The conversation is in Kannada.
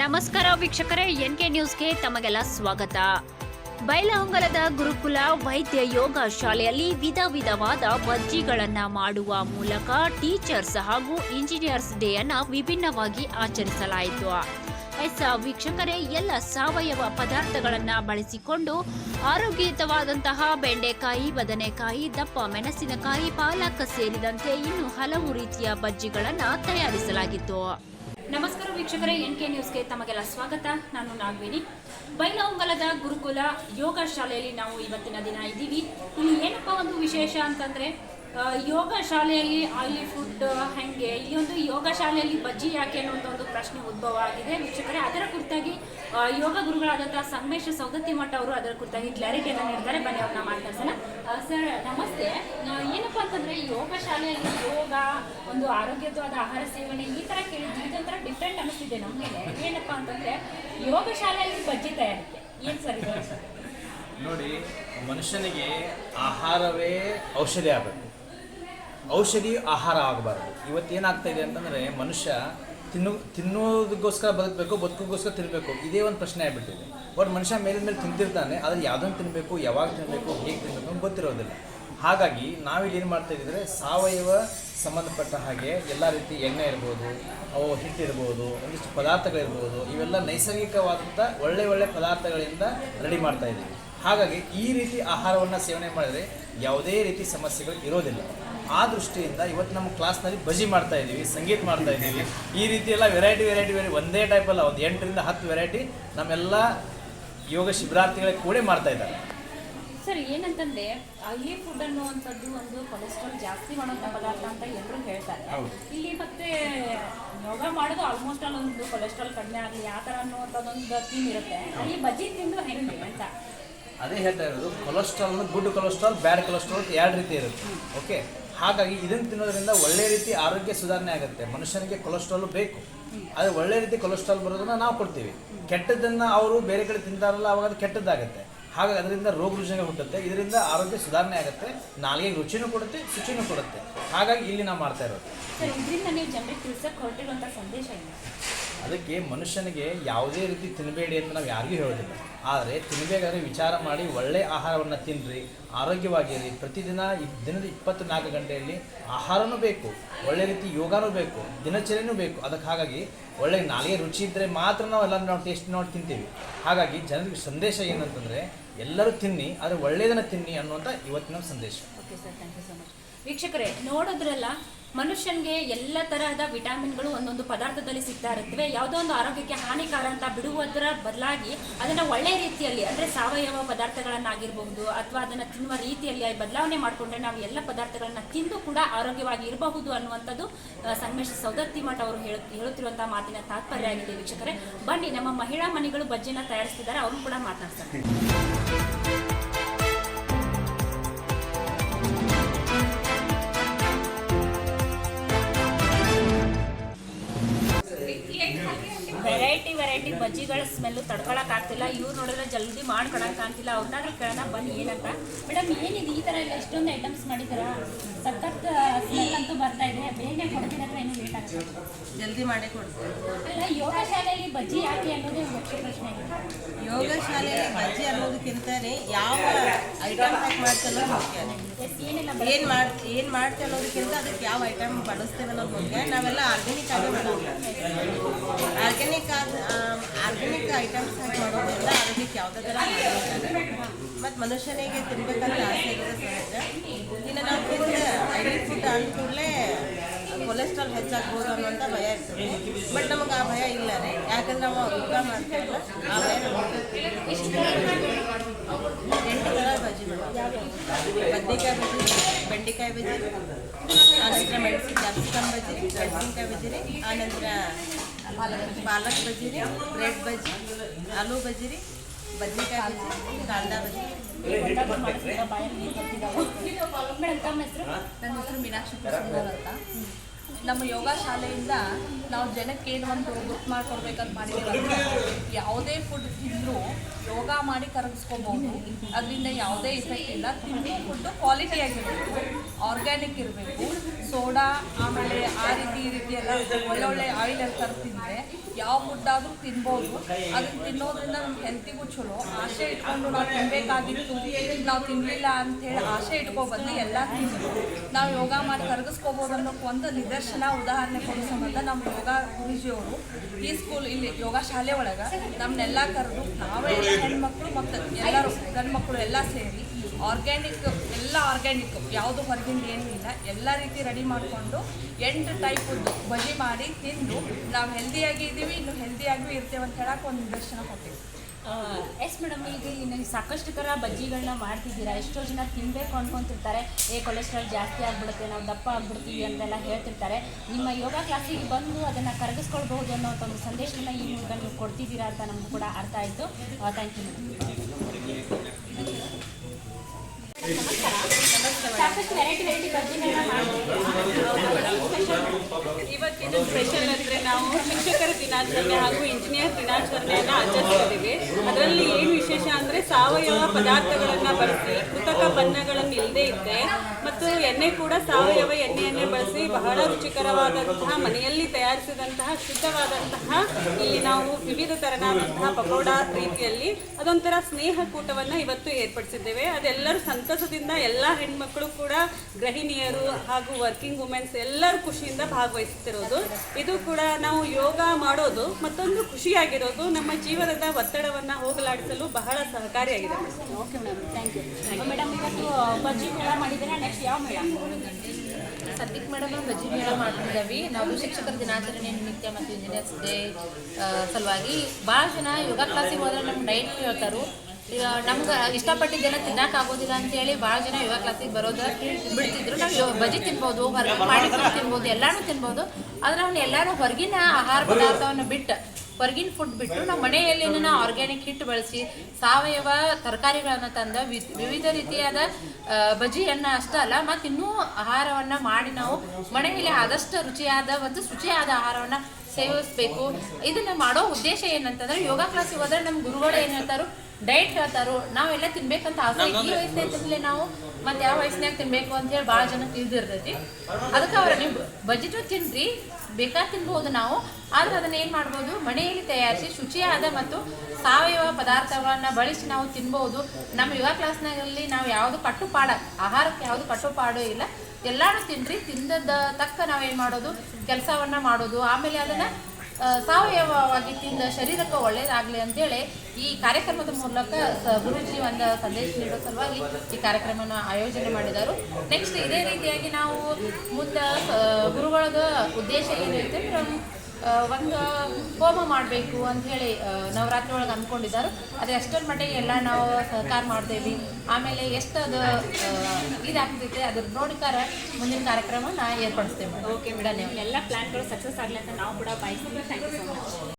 ನಮಸ್ಕಾರ ವೀಕ್ಷಕರೇ ಎನ್ ಕೆ ನ್ಯೂಸ್ಗೆ ತಮಗೆಲ್ಲ ಸ್ವಾಗತ. ಬೈಲಹೊಂಗಲದ ಗುರುಕುಲ ವೈದ್ಯ ಯೋಗ ಶಾಲೆಯಲ್ಲಿ ವಿಧ ವಿಧವಾದ ಬಜ್ಜಿಗಳನ್ನು ಮಾಡುವ ಮೂಲಕ ಟೀಚರ್ಸ್ ಹಾಗೂ ಇಂಜಿನಿಯರ್ಸ್ ಡೇ ಅನ್ನು ವಿಭಿನ್ನವಾಗಿ ಆಚರಿಸಲಾಯಿತು. ಎಸ್, ವೀಕ್ಷಕರೇ, ಎಲ್ಲ ಸಾವಯವ ಪದಾರ್ಥಗಳನ್ನು ಬಳಸಿಕೊಂಡು ಆರೋಗ್ಯಯುತವಾದಂತಹ ಬೆಂಡೆಕಾಯಿ, ಬದನೆಕಾಯಿ, ದಪ್ಪ ಮೆಣಸಿನಕಾಯಿ, ಪಾಲಕ್ ಸೇರಿದಂತೆ ಇನ್ನು ಹಲವು ರೀತಿಯ ಬಜ್ಜಿಗಳನ್ನು ತಯಾರಿಸಲಾಗಿತ್ತು. ನಮಸ್ಕಾರ ವೀಕ್ಷಕರೇ, ಎನ್ ಕೆ ನ್ಯೂಸ್ಗೆ ತಮಗೆಲ್ಲ ಸ್ವಾಗತ. ನಾನು ನಾಗವೇಣಿ. ಬೈಲಹೊಂಗಲದ ಗುರುಕುಲ ಯೋಗ ಶಾಲೆಯಲ್ಲಿ ನಾವು ಇವತ್ತಿನ ದಿನ ಇದ್ದೀವಿ. ಇಲ್ಲಿ ಏನಪ್ಪ ಒಂದು ವಿಶೇಷ ಅಂತಂದ್ರೆ ಯೋಗ ಶಾಲೆಯಲ್ಲಿ ಆಯಿಲಿ ಫುಡ್, ಹೆಂಗೆ ಈ ಒಂದು ಯೋಗ ಶಾಲೆಯಲ್ಲಿ ಬಜ್ಜಿ ಯಾಕೆ ಅನ್ನೋ ಒಂದು ಪ್ರಶ್ನೆ ಉದ್ಭವ ಆಗಿದೆ. ವೀಕ್ಷಕರೇ, ಅದರ ಕುರಿತಾಗಿ ಯೋಗ ಗುರುಗಳಾದಂತಹ ಸಂಗಮೇಶ ಸೌಗತಿ ಮಠ ಅವರು ಅದರ ಕುರಿತಾಗಿ ಕ್ಲಾರಿಟಿಯನ್ನು ನೀಡ್ತಾರೆ. ಬನ್ನಿ, ಅವ್ರನ್ನ ಮಾತಾಡ್ಸೋಣ. ಸರ್, ನಮಸ್ತೆ. ಏನಪ್ಪಾ ಅಂತಂದ್ರೆ, ಯೋಗ ಶಾಲೆಯಲ್ಲಿ ಯೋಗ, ಒಂದು ಆರೋಗ್ಯದ ಆಹಾರ ಸೇವನೆ ಈ ತರ ಡಿಫ್ರೆಂಟ್ ನಮ್ಮ ಏನಪ್ಪ ಅಂತಂದ್ರೆ ಯೋಗ ಶಾಲೆಯಲ್ಲಿ ಬಜ್ಜಿ ತಯಾರಿಕೆ. ಏನ್ ಸರ್ ಇದು? ನೋಡಿ, ಮನುಷ್ಯನಿಗೆ ಆಹಾರವೇ ಔಷಧಿ ಆಗಬೇಕು. ಔಷಧಿ ಆಹಾರ ಆಗಬಾರ್ದು. ಇವತ್ತೇನಾಗ್ತಾ ಇದೆ ಅಂತಂದರೆ ಮನುಷ್ಯ ತಿನ್ನು ತಿನ್ನೋದಕ್ಕೋಸ್ಕರ ಬದುಕಬೇಕು ಬದುಕೋಸ್ಕರ ತಿನ್ನಬೇಕು ಇದೇ ಒಂದು ಪ್ರಶ್ನೆ ಆಗಿಬಿಟ್ಟಿದೆ. ಬಟ್ ಮನುಷ್ಯ ಮೇಲಿನ ಮೇಲೆ ತಿಂತಿರ್ತಾನೆ, ಆದರೆ ಯಾವುದನ್ನು ತಿನ್ನಬೇಕು ಯಾವಾಗ ತಿನ್ನಬೇಕು ಹೇಗೆ ತಿನ್ನಬೇಕು ಅಂತ ಗೊತ್ತಿರೋದಿಲ್ಲ. ಹಾಗಾಗಿ ನಾವಿಲ್ಲಿ ಏನು ಮಾಡ್ತಾ ಇದ್ದರೆ ಸಾವಯವ ಸಂಬಂಧಪಟ್ಟ ಹಾಗೆ ಎಲ್ಲ ರೀತಿ ಎಣ್ಣೆ ಇರ್ಬೋದು, ಅವು ಹಿಟ್ಟಿರ್ಬೋದು, ಒಂದಿಷ್ಟು ಪದಾರ್ಥಗಳಿರ್ಬೋದು, ಇವೆಲ್ಲ ನೈಸರ್ಗಿಕವಾದಂಥ ಒಳ್ಳೆ ಒಳ್ಳೆ ಪದಾರ್ಥಗಳಿಂದ ರೆಡಿ ಮಾಡ್ತಾ ಇದ್ದೀವಿ. ಹಾಗಾಗಿ ಈ ರೀತಿ ಆಹಾರವನ್ನು ಸೇವನೆ ಮಾಡಿದರೆ ಯಾವುದೇ ರೀತಿ ಸಮಸ್ಯೆಗಳು ಇರೋದಿಲ್ಲ. ಆ ದೃಷ್ಟಿಯಿಂದ ಇವತ್ತು ನಮ್ಮ ಕ್ಲಾಸ್ನಲ್ಲಿ ಬಜಿ ಮಾಡ್ತಾ ಇದ್ದೀವಿ, ಸಂಗೀತ ಮಾಡ್ತಾ ಇದ್ದೀವಿ. ಈ ರೀತಿ ಎಲ್ಲ ವೆರೈಟಿ ವೆರೈಟಿ ವೆರೈ ಒಂದೇ ಟೈಪ್ ಅಲ್ಲ, ಒಂದು ಎಂಟರಿಂದ ಹತ್ತು ವೆರೈಟಿ ನಮ್ಮೆಲ್ಲ ಯೋಗ ಶಿಬಿರಾರ್ಥಿಗಳಿಗೆ ಕೂಡ ಮಾಡ್ತಾ ಇದ್ದಾರೆ. ಸರ್ ಏನಂತಂದ್ರೆ ಅಲ್ಲಿ ಫುಡ್ ಅನ್ನುವಂಥದ್ದು ಒಂದು ಕೊಲೆಸ್ಟ್ರಾಲ್ ಜಾಸ್ತಿ ಮಾಡೋಂಥ ಪದಾರ್ಥ ಅಂತ ಎಲ್ಲರೂ ಹೇಳ್ತಾರೆ. ಇಲ್ಲಿ ಮತ್ತೆ ಯೋಗ ಮಾಡೋದು ಆಲ್ಮೋಸ್ಟ್ ಆಲ್ ಒಂದು ಕೊಲೆಸ್ಟ್ರಾಲ್ ಕಡಿಮೆ ಆಗಲಿ ಆ ಥರ ಅನ್ನುವಂಥದ್ದೊಂದು ಥೀಮ್ ಇರುತ್ತೆ. ಅಲ್ಲಿ ಬಜ್ಜಿ ತಿಂದು ಹೆಂಗೆ ಅಂತ? ಅದೇ ಹೇಳ್ತಾ ಇರೋದು cholesterol good cholesterol bad cholesterol ಅಂತ ಎರಡು ರೀತಿ ಇರುತ್ತೆ. ಓಕೆ ಹಾಗಾಗಿ ಇದನ್ನು ತಿನ್ನೋದ್ರಿಂದ ಒಳ್ಳೆ ರೀತಿ ಆರೋಗ್ಯ ಸುಧಾರಣೆ ಆಗುತ್ತೆ. ಮನುಷ್ಯನಿಗೆ ಕೊಲೆಸ್ಟ್ರಾಲ್ ಬೇಕು. ಆದರೆ ಒಳ್ಳೆ ರೀತಿ ಕೊಲೆಸ್ಟ್ರಾಲ್ ಬರೋದನ್ನ ನಾವು ಕೊಡ್ತೀವಿ. ಕೆಟ್ಟದ್ದನ್ನು ಅವರು ಬೇರೆ ಕಡೆ ತಿಂತಾರಲ್ಲ ಅವಾಗ ಅದು ಕೆಟ್ಟದ್ದಾಗುತ್ತೆ. ಹಾಗಾಗಿ ಅದರಿಂದ ರೋಗ ರುಜಿನಗಳು ಹುಟ್ಟುತ್ತೆ, ಇದರಿಂದ ಆರೋಗ್ಯ ಸುಧಾರಣೆ ಆಗುತ್ತೆ, ನಾಲಿಗೆ ರುಚಿನೂ ಕೊಡುತ್ತೆ, ಶುಚಿನೂ ಕೊಡುತ್ತೆ. ಹಾಗಾಗಿ ಇಲ್ಲಿ ನಾವು ಮಾಡ್ತಾ ಇರೋದು. ಸರ್, ಇದರಿಂದ ನೀವು ಜನರಿಗೆ ತಿಳಿಸಕ್ಕೆ ಹೊರಟಿರುವಂಥ ಸಂದೇಶ ಏನು? ಅದಕ್ಕೆ ಮನುಷ್ಯನಿಗೆ ಯಾವುದೇ ರೀತಿ ತಿನ್ನಬೇಡಿ ಅಂತ ನಾವು ಯಾರಿಗೂ ಹೇಳೋದಿಲ್ಲ. ಆದರೆ ತಿನ್ನಬೇಕಾದ್ರೆ ವಿಚಾರ ಮಾಡಿ ಒಳ್ಳೆಯ ಆಹಾರವನ್ನು ತಿನ್ನಿರಿ, ಆರೋಗ್ಯವಾಗಿರಿ. ಪ್ರತಿದಿನ ದಿನದ ದಿನದ ಇಪ್ಪತ್ನಾಲ್ಕು ಗಂಟೆಯಲ್ಲಿ ಆಹಾರನೂ ಬೇಕು, ಒಳ್ಳೆ ರೀತಿ ಯೋಗನೂ ಬೇಕು, ದಿನಚರಿನೂ ಬೇಕು. ಅದಕ್ಕೆ ಹಾಗಾಗಿ ಒಳ್ಳೆಯ ನಾಲಿಗೆ ರುಚಿ ಇದ್ದರೆ ಮಾತ್ರ ನಾವು ಎಲ್ಲ ನಾವು ಟೇಸ್ಟ್ ನೋಡಿ ತಿಂತೀವಿ. ಹಾಗಾಗಿ ಜನರಿಗೆ ಸಂದೇಶ ಏನಂತಂದರೆ, ಎಲ್ಲರೂ ತಿನ್ನಿ, ಆದರೆ ಒಳ್ಳೆಯದನ್ನು ತಿನ್ನಿ ಅನ್ನುವಂಥ ಇವತ್ತಿನ ಸಂದೇಶ. Okay sir, thank you so much. ವೀಕ್ಷಕರೇ, ನೋಡೋದ್ರಲ್ಲ ಮನುಷ್ಯನಿಗೆ ಎಲ್ಲ ತರಹದ ವಿಟಾಮಿನ್ಗಳು ಒಂದೊಂದು ಪದಾರ್ಥದಲ್ಲಿ ಸಿಗ್ತಾ ಇರುತ್ತವೆ. ಯಾವುದೋ ಒಂದು ಆರೋಗ್ಯಕ್ಕೆ ಹಾನಿಕಾರ ಅಂತ ಬಿಡುವುದರ ಬದಲಾಗಿ ಅದನ್ನು ಒಳ್ಳೆ ರೀತಿಯಲ್ಲಿ, ಅಂದರೆ ಸಾವಯವ ಪದಾರ್ಥಗಳನ್ನಾಗಿರಬಹುದು ಅಥವಾ ಅದನ್ನು ತಿನ್ನುವ ರೀತಿಯಲ್ಲಿ ಬದಲಾವಣೆ ಮಾಡಿಕೊಂಡ್ರೆ ನಾವು ಎಲ್ಲ ಪದಾರ್ಥಗಳನ್ನು ತಿಂದು ಕೂಡ ಆರೋಗ್ಯವಾಗಿ ಇರಬಹುದು ಅನ್ನುವಂಥದ್ದು ಸಂಗಮೇಶ್ ಸೌದತ್ತಿ ಮಠ ಅವರು ಹೇಳು ಹೇಳುತ್ತಿರುವಂತಹ ಮಾತಿನ ತಾತ್ಪರ್ಯ ಆಗಿದೆ ವೀಕ್ಷಕರೇ. ಬನ್ನಿ, ನಮ್ಮ ಮಹಿಳಾ ಮನೆಗಳು ಬಜ್ಜಿನ ತಯಾರಿಸ್ತಿದ್ದಾರೆ, ಅವರು ಕೂಡ ಮಾತನಾಡ್ತಾರೆ ವೆರೈಟಿ ಬಜ್ಜಿಗಳ ಸ್ಮೆಲ್ಲು ತಡ್ಕೊಳಕ್ ಆಗ್ತಿಲ್ಲ. ಇವ್ರು ನೋಡಿದ್ರೆ ಜಲ್ದಿ ಮಾಡ್ಕೊಳಕ್ ಆಗ್ತಿಲ್ಲ. ಅವ್ರನ್ನಾದ್ರೂ ಕೇಳೋಣ ಬನ್ನಿ ಏನಂತ. ಮೇಡಮ್ ಏನಿದೆ ಈ ಥರ ಎಲ್ಲ ಎಷ್ಟೊಂದು ಐಟಮ್ಸ್ ಮಾಡಿದಾರ ಸಖತ್ ಸ್ಮೆಲ್ ಅಂತೂ ಬರ್ತಾ ಇದೆ. ಬೇಗ ಕೊಡ್ತೀರ ಏನು ಲೇಟ್ ಆಗ್ತದೆ ಜಲ್ದಿ ಮಾಡಿ ಕೊಡ್ತೀವಿ ಅಲ್ಲ ಯೋಗ ಶಾಲೆಯಲ್ಲಿ ಬಜ್ಜಿ ಯಾಕೆ ಅನ್ನೋದೇ ಮುಖ್ಯ ಪ್ರಶ್ನೆ ಯೋಗ ಶಾಲೆಯಲ್ಲಿ ಬಜ್ಜಿ ಅನ್ನೋದಕ್ಕಿಂತ ಯಾವ ಐಟಮ್ ಪ್ಯಾಕ್ ಮಾಡ್ತಲ್ಲ ಮುಖ್ಯ. ಏನು ಮಾಡ್ ಏನು ಮಾಡ್ತೀವಿ ಅನ್ನೋದಕ್ಕಿಂತ ಅದಕ್ಕೆ ಯಾವ ಐಟಮ್ ಬಳಸ್ತೇವೆ ಅನ್ನೋದು ಮುಖ್ಯ. ನಾವೆಲ್ಲ ಆರ್ಗ್ಯಾನಿಕ್ ಆಗಿ ಮಾಡೋದು. ಆರ್ಗ್ಯಾನಿಕ್ ಆದ ಆರ್ಗ್ಯಾನಿಕ್ ಐಟಮ್ಸ್ ಹಾಕಿ ಮಾಡೋದ್ರಿಂದ ಆರೋಗ್ಯಕ್ಕೆ ಯಾವುದೇ ಥರ ಮತ್ತು ಮನುಷ್ಯನಿಗೆ ತಿನ್ಬೇಕಂತ ಆಸೆ ಇರೋದು ಸಹಜ ಇನ್ನು ನಾವು ತಿಂದ ಐಟಮ್ ಫುಡ್ ಅಂದ ಕೂಡಲೇ ಕೊಲೆಸ್ಟ್ರಾಲ್ ಹೆಚ್ಚಾಗ್ಬೋದು ಅನ್ನೋಂಥ ಭಯ ಇರ್ತದೆ. ಬಟ್ ನಮಗೆ ಆ ಭಯ ಇಲ್ಲ ರೀ. ಯಾಕಂದ್ರೆ ನಾವು ಊಟ ಮಾಡ್ತೀವಲ್ಲ ಆ ಭಯ ಎಂಟು ಥರ ಬಜ್ಜಿ ಮಾಡೋದು ಬದ್ನೆಕಾಯಿ ಬಜ್ಜಿ. ಬೆಂಡೆಕಾಯಿ ಬಜ್ಜಿರಿ ಆನಂತರ ಮೆಣಸಿನ ಕ್ಯಾಪ್ಸಿಕಮ್ ಬಜ್ಜಿ ಮೆಣಸಿನ್ಕಾಯಿ ಬಜ್ಜಿ ರೀ ಆನಂತರ ಪಾಲಕ್ ಬಜ್ಜಿ ರೀ ಬ್ರೆಡ್ ಬಜ್ಜಿ ಆಲೂ ಬಜ್ಜಿ ರೀ ಬದ್ನೆಕಾಯಿ ಬಜ್ಜಿ ಕಾಂದಾ ಬಜ್ಜಿ ನನ್ನ ಹೆಸರು ಮೀನಾಕ್ಷಿ ಪ್ರಸನ್ನರ್ ಅಂತ. ನಮ್ಮ ಯೋಗ ಶಾಲೆಯಿಂದ ನಾವು ಜನಕ್ಕೆ ಏನು ಒಂದು ಗೊತ್ತು ಮಾಡ್ಕೊಡ್ಬೇಕಂತ ಮಾಡಿದ್ದೀವಿ ಯಾವುದೇ ಫುಡ್ ತಿಂದರೂ ಯೋಗ ಮಾಡಿ ಕರಗಿಸ್ಕೋಬಹುದು ಅದರಿಂದ ಯಾವುದೇ ಇಫೆಕ್ಟ್ ಇಲ್ಲ. ತಿಂಡಿ ಫುಡ್ಡು ಕ್ವಾಲಿಟಿ ಆಗಿರಬೇಕು ಆರ್ಗ್ಯಾನಿಕ್ ಇರಬೇಕು, ಸೋಡಾ, ಆಮೇಲೆ ಆ ರೀತಿ ಈ ರೀತಿ ಎಲ್ಲ ಒಳ್ಳೊಳ್ಳೆ ಆಯಿಲ್ ಎಲ್ಲ ತಿಂದರೆ ಯಾವ ಫುಡ್ ಆದರೂ ತಿನ್ಬೋದು. ಅದನ್ನು ತಿನ್ನೋದ್ರಿಂದ ನಮ್ಮ ಹೆಲ್ತಿಗೂ ಚಲೋ. ಆಸೆ ಇಟ್ಕೊಂಡು ನಾವು ತಿನ್ನಬೇಕಾಗಿತ್ತು ನಾವು ತಿನ್ನಲಿಲ್ಲ ಅಂಥೇಳಿ ಆಸೆ ಇಟ್ಕೊ ಬಂದು ಎಲ್ಲ ತಿಂದು ನಾವು ಯೋಗ ಮಾಡಿ ಕರಗಿಸ್ಕೋಬೋದು ಅನ್ನೋಕ್ಕೆ ಒಂದು ನಿದರ್ಶನ, ಉದಾಹರಣೆ ಕೊಡೋ ನಮ್ಮ ಯೋಗ ಗುರುಜಿಯವರು ಈ ಸ್ಕೂಲ್ ಇಲ್ಲಿ ಯೋಗ ಶಾಲೆ ಒಳಗೆ ನಮ್ಮನ್ನೆಲ್ಲ ಕರೆದು ನಾವೇ ಹೆಣ್ಮಕ್ಳು ಮತ್ತು ಎಲ್ಲರೂ ಗಂಡು ಮಕ್ಕಳು ಎಲ್ಲ ಸೇರಿ ಆರ್ಗ್ಯಾನಿಕ್ ಎಲ್ಲ ಆರ್ಗ್ಯಾನಿಕ್ ಯಾವುದು ಹೊರಗಿಂದ ಏನೂ ಇಲ್ಲ. ಎಲ್ಲ ರೀತಿ ರೆಡಿ ಮಾಡಿಕೊಂಡು ಎಂಟು ಟೈಪ್ ಬಜಿ ಮಾಡಿ ತಿಂದು ನಾವು ಹೆಲ್ದಿಯಾಗಿ ಇದ್ದೀವಿ, ಇನ್ನು ಹೆಲ್ದಿಯಾಗೂ ಇರ್ತೇವೆ ಅಂತ ಹೇಳಕ್ಕೆ ಒಂದು ನಿದರ್ಶನ ಕೊಟ್ಟಿವಿ ಎಸ್ ಮೇಡಮ್ ಈಗ ನೀವು ಸಾಕಷ್ಟು ಥರ ಬಜ್ಜಿಗಳನ್ನ ಮಾಡ್ತಿದ್ದೀರಾ? ಎಷ್ಟೋ ಜನ ತಿನ್ನಬೇಕು ಅನ್ಕೊಂತಿರ್ತಾರೆ. ಏ ಕೊಲೆಸ್ಟ್ರಾಲ್ ಜಾಸ್ತಿ ಆಗ್ಬಿಡುತ್ತೆ, ನಾವು ದಪ್ಪ ಆಗ್ಬಿಡ್ತೀವಿ ಅಂತೆಲ್ಲ ಹೇಳ್ತಿರ್ತಾರೆ. ನಿಮ್ಮ ಯೋಗ ಕ್ಲಾಸಿಗೆ ಬಂದು ಅದನ್ನು ಕರಗಿಸ್ಕೊಳ್ಬಹುದು ಅನ್ನೋ ಒಂದು ಸಂದೇಶನ ಈ ಮೂಲಕ ನೀವು ಕೊಡ್ತಿದ್ದೀರಾ ಅಂತ ನಮ್ಗೆ ಕೂಡ ಅರ್ಥ ಆಯಿತು. ಥ್ಯಾಂಕ್ ಯು ಸಾಕಷ್ಟು ವೆರೈಟಿ ಇವತ್ತಿನ ಸ್ಪೆಷಲ್ ಅಂದರೆ ನಾವು ದಿನಾಚರಣೆ ಹಾಗೂ ಇಂಜಿನಿಯರ್ ದಿನಾಚರಣೆಯನ್ನು ಆಚರಿಸಿದ್ದೀವಿ ಅದರಲ್ಲಿ ಏನು ವಿಶೇಷ ಅಂದರೆ ಸಾವಯವ ಪದಾರ್ಥಗಳನ್ನು ಬಳಸಿ, ಕೃತಕ ಬಣ್ಣಗಳನ್ನು ಇಲ್ಲದೆ ಇದ್ದೆ ಮತ್ತು ಎಣ್ಣೆ ಕೂಡ ಸಾವಯವ ಎಣ್ಣೆಯನ್ನೇ ಬಳಸಿ ಬಹಳ ರುಚಿಕರವಾದಂತಹ, ಮನೆಯಲ್ಲಿ ತಯಾರಿಸಿದಂತಹ, ಶುದ್ಧವಾದಂತಹ ಇಲ್ಲಿ ನಾವು ವಿವಿಧ ತರನಾದಂತಹ ಪಕೋಡ ರೀತಿಯಲ್ಲಿ ಅದೊಂಥರ ಸ್ನೇಹ ಕೂಟವನ್ನು ಇವತ್ತು ಏರ್ಪಡಿಸಿದ್ದೇವೆ. ಅದೆಲ್ಲರೂ ಸಂತಸದಿಂದ ಎಲ್ಲ ಹೆಣ್ಮಕ್ಳು ಕೂಡ ಗೃಹಿಣಿಯರು ಹಾಗೂ ವರ್ಕಿಂಗ್ ವುಮೆನ್ಸ್ ಎಲ್ಲರೂ ಖುಷಿಯಿಂದ ಭಾಗವಹಿಸುತ್ತಿರೋದು. ಇದು ಕೂಡ ನಾವು ಯೋಗ ಮಾಡೋದು ಮತ್ತೊಂದು ಖುಷಿಯಾಗಿರೋದು ನಮ್ಮ ಜೀವನದ ಒತ್ತಡವನ್ನು ಹೋಗಲಾಡಿಸಲು ಬಹಳ ಸಹಕಾರಿಯಾಗಿದೆ. Okay madam thank you madam ಇವತ್ತು ಬಜ್ಜಿ ಮೇಳ ಮಾಡಿದ್ದೀರಾ? ನೆಕ್ಸ್ಟ್ ಯಾವ ಮೇಳ? ಸದ್ಯಕ್ಕೆ ಮೇಡಮ್ ಬಜ್ಜಿ ಮೇಳ ಮಾಡ್ತಿದ್ದೀವಿ. ನಾವು ಶಿಕ್ಷಕರ ದಿನಾಚರಣೆ ನಿಮಿತ್ತ ಮತ್ತು ಇಂಜಿನಿಯರ್ಸ್ ಡೇ ಸಲುವಾಗಿ ಭಾಳ ಜನ ಯೋಗ ಕ್ಲಾಸಿಗೆ ಹೋದ್ರೆ ನಮ್ಮ ಡೈಟ್ ಹೇಳ್ತಾರೆ. ಈಗ ನಮ್ಗೆ ಆಗೋದಿಲ್ಲ ಅಂತೇಳಿ ಭಾಳ ಜನ ಯೋಗ ಕ್ಲಾಸಿಗೆ ಬರೋದು, ಬಿಡ್ತಿದ್ರು. ನಾವು ಬಜಿ ತಿನ್ಬೋದು ಹೊರಗೆ ಮಾಡಿ ತಿನ್ಬೋದು, ಎಲ್ಲಾನು ತಿನ್ಬೋದು. ಆದ್ರೆ ಅವ್ನು ಎಲ್ಲಾರು ಹೊರಗಿನ ಆಹಾರ ಪದಾರ್ಥವನ್ನು ಬಿಟ್ಟು ಹೊರಗಿನ ಫುಡ್ ಬಿಟ್ಟು ನಮ್ಮ ಮನೆಯಲ್ಲಿನ ಆರ್ಗ್ಯಾನಿಕ್ ಹಿಟ್ಟು ಬಳಸಿ ಸಾವಯವ ತರಕಾರಿಗಳನ್ನು ತಂದ ವಿವಿಧ ರೀತಿಯಾದ ಬಜಿಯನ್ನ ಅಷ್ಟೇ ಅಲ್ಲ ಮತ್ತು ಇನ್ನೂ ಆಹಾರವನ್ನು ಮಾಡಿ ನಾವು ಮನೆಯಲ್ಲಿ ಆದಷ್ಟು ರುಚಿಯಾದ ಮತ್ತು ಶುಚಿಯಾದ ಆಹಾರವನ್ನು ಸೇವಿಸಬೇಕು. ಇದನ್ನು ಮಾಡೋ ಉದ್ದೇಶ ಏನಂತಂದ್ರೆ ಯೋಗ ಕ್ಲಾಸಿಗೆ ಹೋದ್ರೆ ನಮ್ಮ ಗುರುಗಳು ಏನು ಹೇಳ್ತಾರೋ ಡೈಟ್ ಹೇಳ್ತಾರೋ ನಾವೆಲ್ಲ ತಿನ್ಬೇಕಂತ ಆಸೆ. ಈ ವಯಸ್ಸಿನಾಗ ತಿನ್ಲಿ ನಾವು ಮತ್ತೆ ಯಾವ ವಯಸ್ಸಿನಾಗ ತಿನ್ಬೇಕು ಅಂತ ಹೇಳಿ ಭಾಳ ಜನ ತಿಳಿದಿರ್ತೈತಿ. ಅದಕ್ಕೆ ಅವ್ರ ನೀವು ಬಜೆಟು ತಿನ್ರಿ ಬೇಕಾದ ತಿನ್ಬೋದು ನಾವು. ಆದ್ರೆ ಅದನ್ನ ಏನು ಮಾಡ್ಬೋದು? ಮನೆಯಲ್ಲಿ ತಯಾರಿಸಿ ಶುಚಿಯಾದ ಮತ್ತು ಸಾವಯವ ಪದಾರ್ಥಗಳನ್ನ ಬಳಸಿ ನಾವು ತಿನ್ಬೋದು. ನಮ್ಮ ಯುವ ಕ್ಲಾಸ್ನಲ್ಲಿ ನಾವು ಯಾವುದು ಕಟ್ಟುಪಾಡ, ಆಹಾರಕ್ಕೆ ಯಾವುದು ಕಟ್ಟುಪಾಡು ಇಲ್ಲ. ಎಲ್ಲಾನು ತಿನ್ರಿ. ತಿಂದದ ತಕ್ಕ ನಾವೇನು ಮಾಡೋದು? ಕೆಲಸವನ್ನ ಮಾಡೋದು. ಆಮೇಲೆ ಅದನ್ನ ಸಾವಯವವಾಗಿ ತಿಂದ ಶರೀರಕ್ಕೆ ಒಳ್ಳೇದಾಗಲಿ ಅಂತೇಳಿ ಈ ಕಾರ್ಯಕ್ರಮದ ಮೂಲಕ ಗುರುಜಿ ಒಂದು ಸಂದೇಶ ನೀಡೋ ಸಲುವಾಗಿ ಈ ಕಾರ್ಯಕ್ರಮನ ಆಯೋಜನೆ ಮಾಡಿದರು. ನೆಕ್ಸ್ಟ್ ಇದೇ ರೀತಿಯಾಗಿ ನಾವು ಮುಂದೆ ಆ, ಗುರುಗಳದ ಉದ್ದೇಶ ಏನೈತೆ ಅಂದ್ರೆ ಒಂದು ಹೋಮ ಮಾಡಬೇಕು ಅಂಥೇಳಿ ನವರಾತ್ರಿ ಒಳಗೆ ಅಂದ್ಕೊಂಡಿದ್ದಾರೆ ಅದು ಎಷ್ಟರ ಮಟ್ಟಿಗೆ ಎಲ್ಲ ನಾವು ಸಹಕಾರ ಮಾಡ್ತೇವೆ ಆಮೇಲೆ ಎಷ್ಟು ಅದು ಇದಾಗ್ತೈತೆ ಅದ್ರ ನೋಡಿಕಾರ ಮುಂದಿನ ಕಾರ್ಯಕ್ರಮ ನಾ ಏರ್ಪಡಿಸ್ತೇವೆ. ಓಕೆ ಮೇಡಮ್ ಎಲ್ಲ ಪ್ಲಾನ್ಗಳು ಸಕ್ಸಸ್ ಆಗಲಿ ಅಂತ ನಾವು ಕೂಡ ಬಯಸ್ತೀವಿ. Thank you so much